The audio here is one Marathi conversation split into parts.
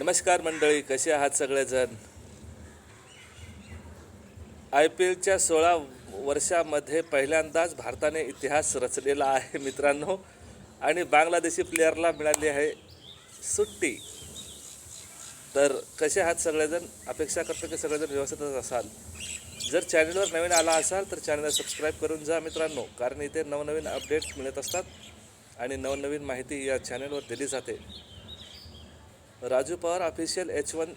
नमस्कार मंडळी कसे आहात सगळेजण? आय पी एलच्या सोळा वर्षामध्ये पहिल्यांदाच भारताने इतिहास रचलेला आहे मित्रांनो. आणि बांगलादेशी प्लेअरला मिळाली आहे सुट्टी. तर कसे आहात सगळेजण? अपेक्षा करतो की सगळेजण व्यवस्थितच असाल. जर चॅनलवर नवीन आला असाल तर चॅनलला सबस्क्राईब करून जा मित्रांनो कारण इथे नवनवीन अपडेट मिळत असतात. आणि नवनवीन माहिती या चॅनलवर दिली जाते. Raju Pawar official H one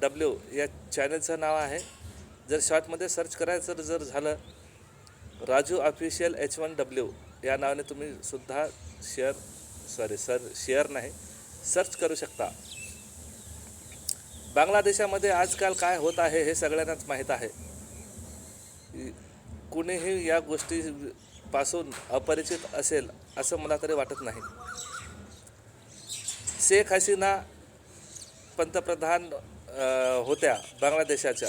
W या चॅनलचं नाव आहे. जर शॉर्टमध्ये सर्च करायचं जर झालं Raju official H one W या नावाने तुम्ही सुद्धा शेअर सॉरी सर शेअर नाही सर्च करू शकता. बांगलादेशामध्ये आजकाल काय होत आहे हे सगळ्यांनाच माहीत आहे. कुणीही या गोष्टीपासून अपरिचित असेल असं मला तरी वाटत नाही. शेख हसीना पंतप्रधान होत्या बांगलादेशाच्या.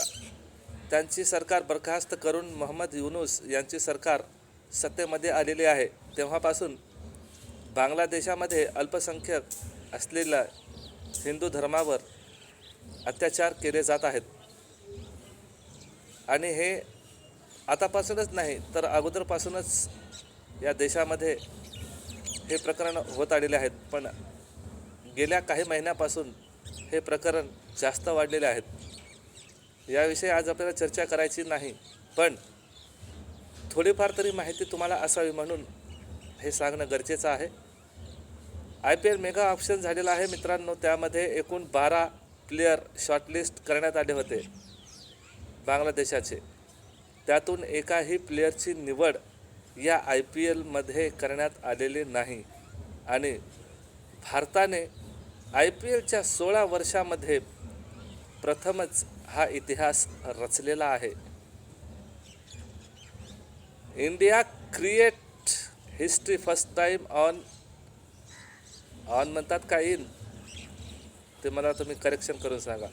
त्यांची सरकार बरखास्त करून मोहम्मद युनूस यांची सरकार सत्तेमध्ये आलेली आहे. तेव्हापासून बांगलादेशामध्ये अल्पसंख्यक असलेल्या हिंदू धर्मावर अत्याचार केले जात आहेत. आणि हे आतापासूनच नाही तर अगोदरपासूनच या देशामध्ये हे प्रकरण होत आलेले आहेत. पण गेल्या काही महिन्यापासून हे प्रकरण जास्त वाढलेले आहेत. याविषयी आज आपल्याला चर्चा करायची नाही पण थोडीफार तरी माहिती तुम्हाला असावी म्हणून हे सांगणं गरजेचं आहे. I P L mega option झालेला आहे मित्रांनो त्यामध्ये एकूण बारा प्लेयर शॉर्टलिस्ट करण्यात आले होते बांगलादेशाचे. त्यातून एकाही प्लेयरची निवड या आय पी एलमध्ये करण्यात आलेली नाही. आणि भारताने आय पी एलच्या सोळा वर्षामध्ये प्रथमच हा इतिहास रचलेला आहे. India create history first time on on म्हणतात का इन? ते मला तुम्ही करेक्शन करून सांगा.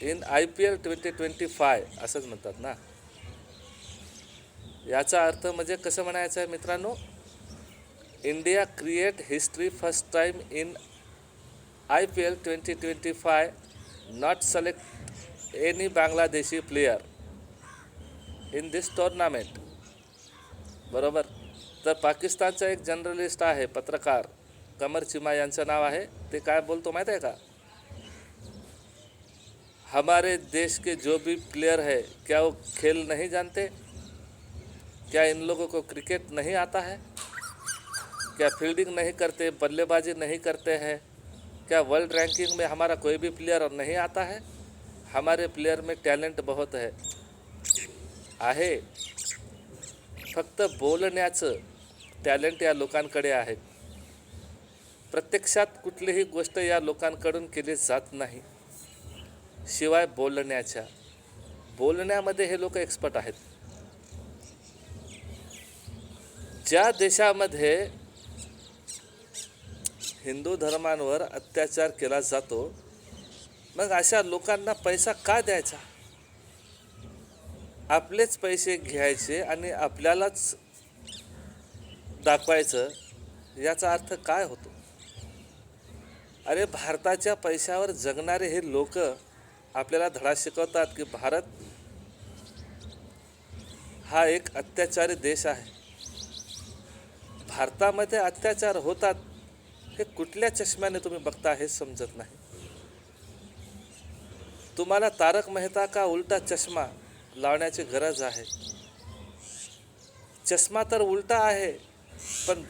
In I P L twenty twenty five असंच म्हणतात ना? याचा अर्थ म्हणजे कसं म्हणायचं आहे मित्रांनो? India create history first time in twenty five not select any Bangladeshi player in this tournament बरोबर? तर पाकिस्तानचा एक जर्नलिस्ट आहे, पत्रकार कमर चिमा यांचं नाव आहे. ते काय बोलतो माहीत आहे का? हमारे देश के जो भी प्लेयर है, क्या वो खेल नहीं जानते? क्या इन लोगों को क्रिकेट नहीं आता है? क्या फील्डिंग नहीं करते, बल्लेबाजी नहीं करते हैं? क्या वर्ल्ड रैंकिंग में हमारा कोई भी प्लेयर नहीं आता है? हमारे प्लेयर में टॅलेंट बहुत है। आहे। फक्त बोलण्याचं टॅलेंट या लोकांकडे आहे. प्रत्यक्षात कुठलीही गोष्ट या लोकांकडून केली जात नाही. शिवाय बोलण्याच्या बोलण्यामध्ये हे लोक एक्सपर्ट आहेत. ज्या देशामध्ये हिंदू धर्मांवर अत्याचार केला जातो. मग अशा लोकांना पैसा का द्यायचा? आपलेच पैसे घ्यायचे आणि आपल्यालाच दाखवायचं याचा अर्थ काय होतो? अरे भारताच्या पैशावर जगणारे हे लोक आपल्याला धडा शिकवतात की भारत हा एक अत्याचारी देश आहे. भारतामध्ये अत्याचार होतात हे कुठल्या चष्म्याने तुम्ही बघता हे समजत नाही. तुम्हाला तारक मेहता का उलटा चष्मा लावण्याची गरज आहे? चष्मा तर उलटा आहे पण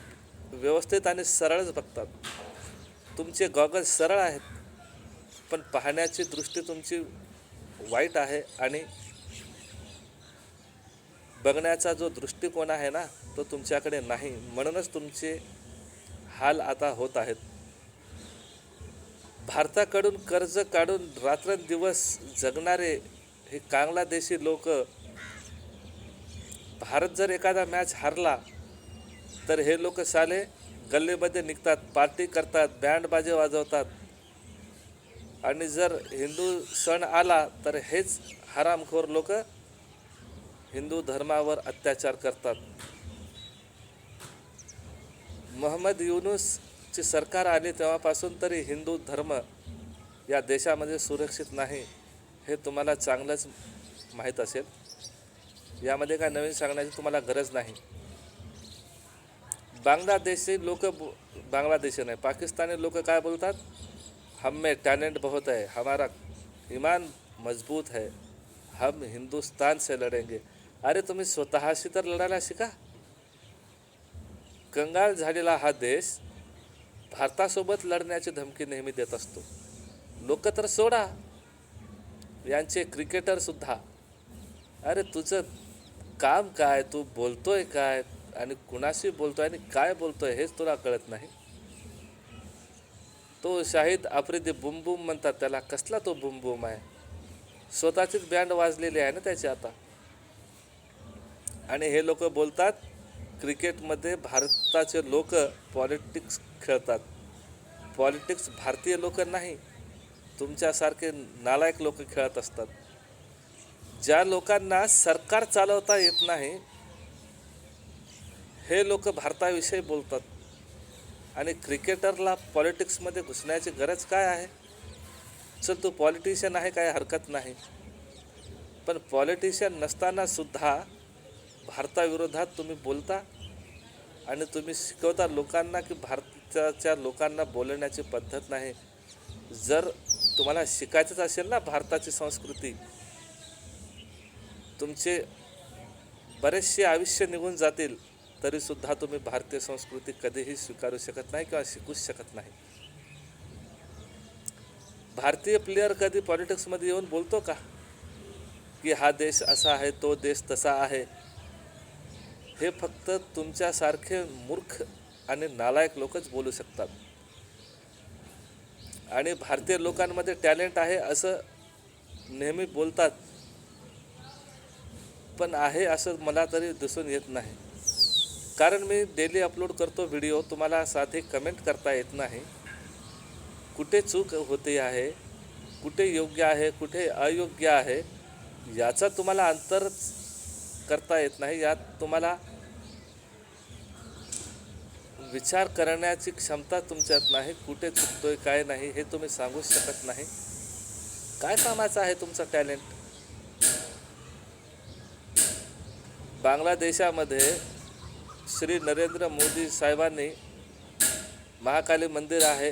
व्यवस्थित आणि सरळच बघतात. तुमचे गॉगल सरळ आहेत पण पाहण्याची दृष्टी तुमची वाईट आहे आणि बघण्याचा जो दृष्टिकोन आहे ना तो तुमच्याकडे नाही. म्हणूनच तुमचे हाल आता होत आहेत. भारताकडून कर्ज काढून रात्रंदिवस जगणारे हे कांगलादेशी लोक भारत जर एखादा मॅच हारला तर हे लोक साले गल्लीमध्ये निघतात पार्टी करतात बँड बाजे वाजवतात. आणि जर हिंदू सण आला तर हेच हरामखोर लोक हिंदू धर्मावर अत्याचार करतात. मोहम्मद युनूसची सरकार आली तेव्हापासून तरी हिंदू धर्म या देशामध्ये सुरक्षित नाही हे तुम्हाला चांगलंच माहीत असेल. यामध्ये काय नवीन सांगण्याची तुम्हाला गरज नाही. बांगलादेशी लोक बांगलादेशी नाही पाकिस्तानी लोक काय बोलतात? हम में बहुत है हमारा इमान मजबूत है हम हिंदुस्तान से लढेंगे अरे तुम्ही स्वतःशी तर लढायला शिका. कंगाल झालेला हा देश भारतासोबत लढण्याची धमकी नेहमी देत असतो. लोक तर सोडा. यांचे क्रिकेटरसुद्धा अरे तुझं काम काय? तू बोलतोय काय? आणि कुणाशी बोलतोय आणि काय बोलतोय हेच तुला कळत नाही? तो शाहिद आफ्रिदी बुमबुम म्हणतात त्याला. कसला तो बुमबुम आहे? स्वतःचीच बँड वाजलेली आहे ना त्याची आता. आणि हे लोक बोलतात क्रिकेटमध्ये भारताचे लोक पॉलिटिक्स खेळतात. पॉलिटिक्स भारतीय लोक नाही तुमच्यासारखे नालायक लोक खेळत असतात. ज्या लोकांना सरकार चालवता येत नाही हे लोक भारताविषयी बोलतात. आणि क्रिकेटरला पॉलिटिक्समध्ये घुसण्याची गरज काय आहे? चल तू पॉलिटिशियन आहे काय हरकत नाही. पण पॉलिटिशियन नसताना सुद्धा भारताविरोधात तुम्ही बोलता आणि तुम्ही शिकवता लोकांना की भारताच्या लोकांना बोलण्याची पद्धत नाही. जर तुम्हाला शिकायचंच असेल ना भारताची संस्कृती तुमचे बरेचसे आयुष्य निघून जातील तरीसुद्धा तुम्ही भारतीय संस्कृती कधीही स्वीकारू शकत नाही किंवा शिकूच शकत नाही. भारतीय प्लेयर कधी पॉलिटिक्समध्ये येऊन बोलतो का? की हा देश असा आहे तो देश तसा आहे. हे फक्त तुमच्यासारखे मूर्ख आणि नालायक लोकच बोलू शकतात. आणि भारतीय लोकांमध्ये टॅलेंट आहे असं नेहमी बोलतात. पण आहे असं मला तरी दिसून येत नाही. कारण मी डेली अपलोड करतो व्हिडिओ तुम्हाला साधे कमेंट करता येत नाही. कुठे चूक होते आहे कुठे योग्य आहे कुठे अयोग्य आहे याचा तुम्हाला अंतर करता येत नाही यात तुम्हाला विचार करण्याची क्षमता तुमच्यात नाही कुठे चुकतोय काय नाही हे तुम्ही सांगूच शकत नाही. काय कामाचं आहे तुमचं टॅलेंट? बांगलादेशामध्ये श्री नरेंद्र मोदी साहेबांनी महाकाली मंदिर आहे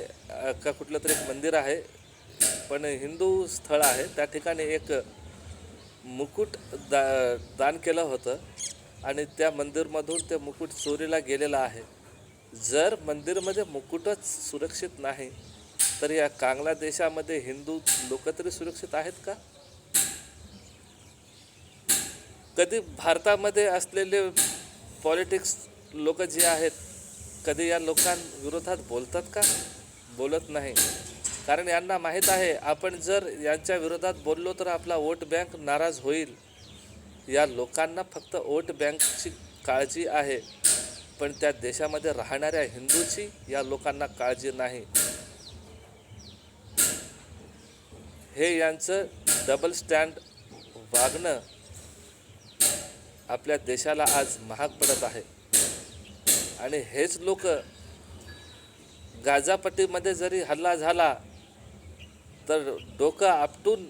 का कुठलं तरी एक मंदिर आहे पण हिंदू स्थळ आहे. त्या ठिकाणी एक मुकुट दा दान केलं होतं आणि त्या मंदिरमधून ते मुकुट चोरीला गेलेलं आहे. जर मंदिरमध्ये मुकुटच सुरक्षित नाही तर या कांगला देशामध्ये हिंदू लोक तरी सुरक्षित आहेत का? कधी भारतामध्ये असलेले पॉलिटिक्स लोक जे आहेत कधी या लोकांविरोधात बोलतात का? बोलत नाही. कारण यांना माहीत आहे आपण जर यांच्या विरोधात बोललो तर आपला वोट बँक नाराज होईल. या लोकांना फक्त वोट बँकची काळजी आहे. पण त्या देशामध्ये राहणाऱ्या हिंदूची या लोकांना काळजी नाही. हे यांचं डबल स्टँड वागणं आपल्या देशाला आज महाग पडत आहे. आणि हेच लोक गाजापट्टीमध्ये जरी हल्ला झाला तर डोकं आपटून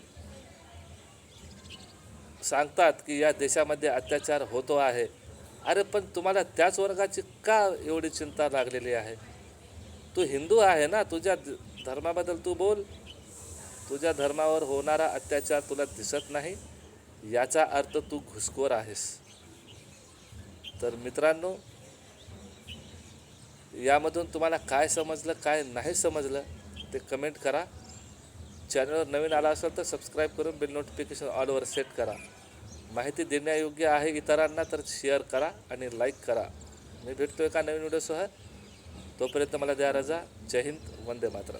सांगतात की या देशामध्ये अत्याचार होतो आहे. अरे पण तुम्हाला त्याच वर्गाची का एवढी चिंता लागलेली आहे? तू हिंदू आहे ना तुझ्या धर्माबद्दल तू बोल. तुझ्या धर्मावर होणारा अत्याचार तुला दिसत नाही. याचा अर्थ तू घुसखोर आहेस. तर मित्रांनो यामधून तुम्हाला काय समजलं काय नाही समजलं ते कमेंट करा. चॅनलवर नवीन आला असेल तर सबस्क्राईब करून बिल नोटिफिकेशन ऑलवर सेट करा. माहिती देण्यायोग्य आहे इतरांना तर शेअर करा आणि लाईक करा. मी भेटतो एका नवीन व्हिडिओसह तोपर्यंत मला द्या रजा. जय हिंद. वंदे मातरम.